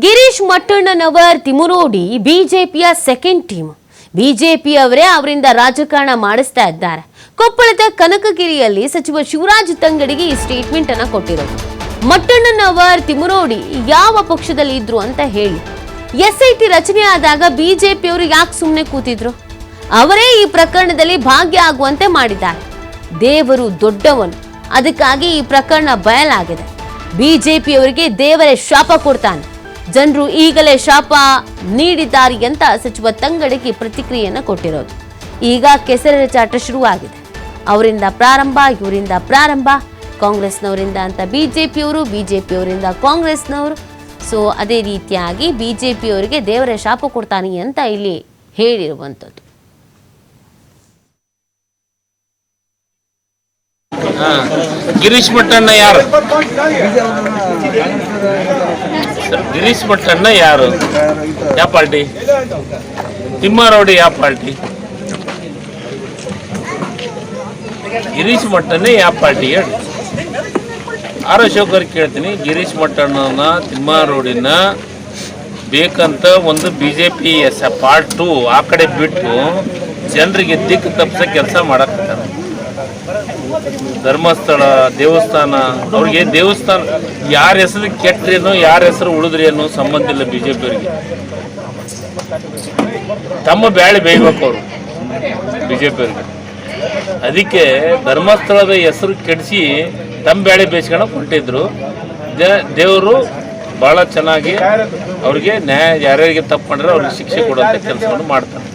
ಗಿರೀಶ್ ಮಟ್ಟಣ್ಣನವರ್ ತಿಮುರೋಡಿ, ಬಿಜೆಪಿಯ second team ಬಿಜೆಪಿಯವರೇ ಅವರಿಂದ ರಾಜಕಾರಣ ಮಾಡಿಸ್ತಾ ಇದ್ದಾರೆ. ಕೊಪ್ಪಳದ ಕನಕಗಿರಿಯಲ್ಲಿ ಸಚಿವ ಶಿವರಾಜ್ ತಂಗಡಿಗೆ ಈ ಸ್ಟೇಟ್ಮೆಂಟ್ ಅನ್ನ ಕೊಟ್ಟಿರೋದು. ಮಟ್ಟಣ್ಣನವರ್ ತಿಮುರೋಡಿ ಯಾವ ಪಕ್ಷದಲ್ಲಿ ಇದ್ರು ಅಂತ ಹೇಳಿ. ಎಸ್ಐಟಿ ರಚನೆ ಆದಾಗ ಬಿಜೆಪಿಯವರು ಯಾಕೆ ಸುಮ್ಮನೆ ಕೂತಿದ್ರು? ಅವರೇ ಈ ಪ್ರಕರಣದಲ್ಲಿ ಭಾಗ್ಯ ಆಗುವಂತೆ ಮಾಡಿದ್ದಾರೆ. ದೇವರು ದೊಡ್ಡವನು. ಅದಕ್ಕಾಗಿ ಈ ಪ್ರಕರಣ ಬಯಲಾಗಿದೆ. ಬಿಜೆಪಿಯವರಿಗೆ ದೇವರೇ ಶಾಪ ಕೊಡ್ತಾನೆ. ಜನರು ಈಗಲೇ ಶಾಪ ನೀಡಿದ್ದಾರೆ ಅಂತ ಸಚಿವ ತಂಗಡಗಿ ಪ್ರತಿಕ್ರಿಯೆಯನ್ನು ಕೊಟ್ಟಿರೋದು. ಈಗ ಕೆಸರ ಚಾಟ ಶುರುವಾಗಿದೆ. ಅವರಿಂದ ಪ್ರಾರಂಭ, ಇವರಿಂದ ಪ್ರಾರಂಭ. ಕಾಂಗ್ರೆಸ್ನವರಿಂದ ಅಂತ ಬಿಜೆಪಿಯವರು, ಬಿಜೆಪಿಯವರಿಂದ ಕಾಂಗ್ರೆಸ್ನವರು. ಸೊ ಅದೇ ರೀತಿಯಾಗಿ ಬಿಜೆಪಿಯವರಿಗೆ ದೇವರ ಶಾಪ ಕೊಡ್ತಾನೆ ಅಂತ ಇಲ್ಲಿ ಹೇಳಿರುವಂಥದ್ದು. ಗಿರೀಶ್ ಮಟ್ಟಣ್ಣ ಯಾರು? ಗಿರೀಶ್ ಮಟ್ಟಣ್ಣ ಯಾರು? ಯಾವ ಪಾರ್ಟಿ? ತಿಮ್ಮಾರೌಡಿ ಯಾವ ಪಾರ್ಟಿ? ಗಿರೀಶ್ ಮಟ್ಟಣ್ಣ ಯಾವ ಪಾರ್ಟಿ ಹೇಳಿ. ಆರ್ ಅಶೋಕರ್ ಕೇಳ್ತೀನಿ. ಗಿರೀಶ್ ಮಟ್ಟಣ್ಣನ ತಿಮ್ಮಾರೌಡಿನ ಬೇಕಂತ ಒಂದು B J P S part two ಆ ಕಡೆ ಬಿಟ್ಟು ಜನರಿಗೆ ದಿಕ್ಕು ತಪ್ಪಿಸೋ ಕೆಲಸ ಮಾಡಕ್ತಾರೆ ಧರ್ಮಸ್ಥಳ, ದೇವಸ್ಥಾನ, ಅವ್ರಿಗೆ ದೇವಸ್ಥಾನ ಯಾರ ಹೆಸರು ಕೆಟ್ಟರೇನೋ ಯಾರ ಹೆಸರು ಉಳಿದ್ರೇನೋ ಸಂಬಂಧ ಇಲ್ಲ ಬಿ ಜೆ ಪಿಯವರಿಗೆ ತಮ್ಮ ಬ್ಯಾಳಿ ಬೇಯ್ಬೇಕು ಅವರು ಬಿ ಜೆ ಪಿಯವರಿಗೆ ಅದಕ್ಕೆ ಧರ್ಮಸ್ಥಳದ ಹೆಸರು ಕೆಡಿಸಿ ತಮ್ಮ ಬ್ಯಾಳೆ ಬೇಯಿಸ್ಕೊಂಡು ಹೊಂಟಿದ್ರು. ದೇವರು ಭಾಳ ಚೆನ್ನಾಗಿ ಅವ್ರಿಗೆ ನ್ಯಾಯ, ಯಾರ್ಯಾರಿಗೆ ತಪ್ಪು ಮಾಡಿದ್ರೆ ಅವ್ರಿಗೆ ಶಿಕ್ಷೆ ಕೊಡುವಂಥ ಕೆಲಸವನ್ನು ಮಾಡ್ತಾರೆ.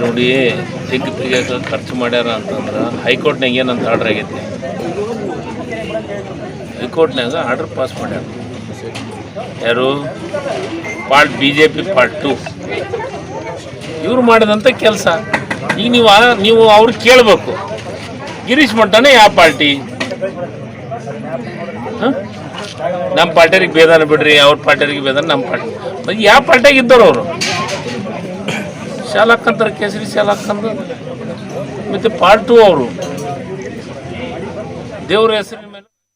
ನೋಡಿ ತೆಗ್ಗು ತೆಗಿಯೋಕೆ ಖರ್ಚು ಮಾಡ್ಯಾರ ಅಂತಂದ್ರೆ ಹೈಕೋರ್ಟ್ನಾಗ ಏನಂತ ಆರ್ಡರ್ ಆಗೈತಿ? ಹೈಕೋರ್ಟ್ನಾಗ ಆರ್ಡರ್ ಪಾಸ್ ಮಾಡ್ಯಾರ. ಯಾರು? Part B J P part two ಇವ್ರು ಮಾಡಿದಂಥ ಕೆಲಸ. ಈಗ ನೀವು ನೀವು ಅವ್ರು ಕೇಳಬೇಕು. ಗಿರೀಶ್ ಮಟ್ಟನೇ ಯಾವ ಪಾರ್ಟಿ ನಮ್ಮ ಪಾರ್ಟಿಯರಿಗೆ ಬೇದಾನ ಬಿಡ್ರಿ, ಅವ್ರ ಪಾರ್ಟಿಯರಿಗೆ ಬೇದಾನ ನಮ್ಮ ಪಾರ್ಟಿ. ಯಾವ ಪಾರ್ಟಿಯಾಗ ಇದ್ದವ್ರು ಅವರು? ಶಾಲಾ ಹಾಕಂತಾರೆ ಕೇಸರಿ ಶಾಲಾ ಹಾಕಂದು ಮತ್ತು ಪಾರ್ಟ್ ಅವರು. ದೇವ್ರ ಹೆಸರಿನ ಮೇಲೆ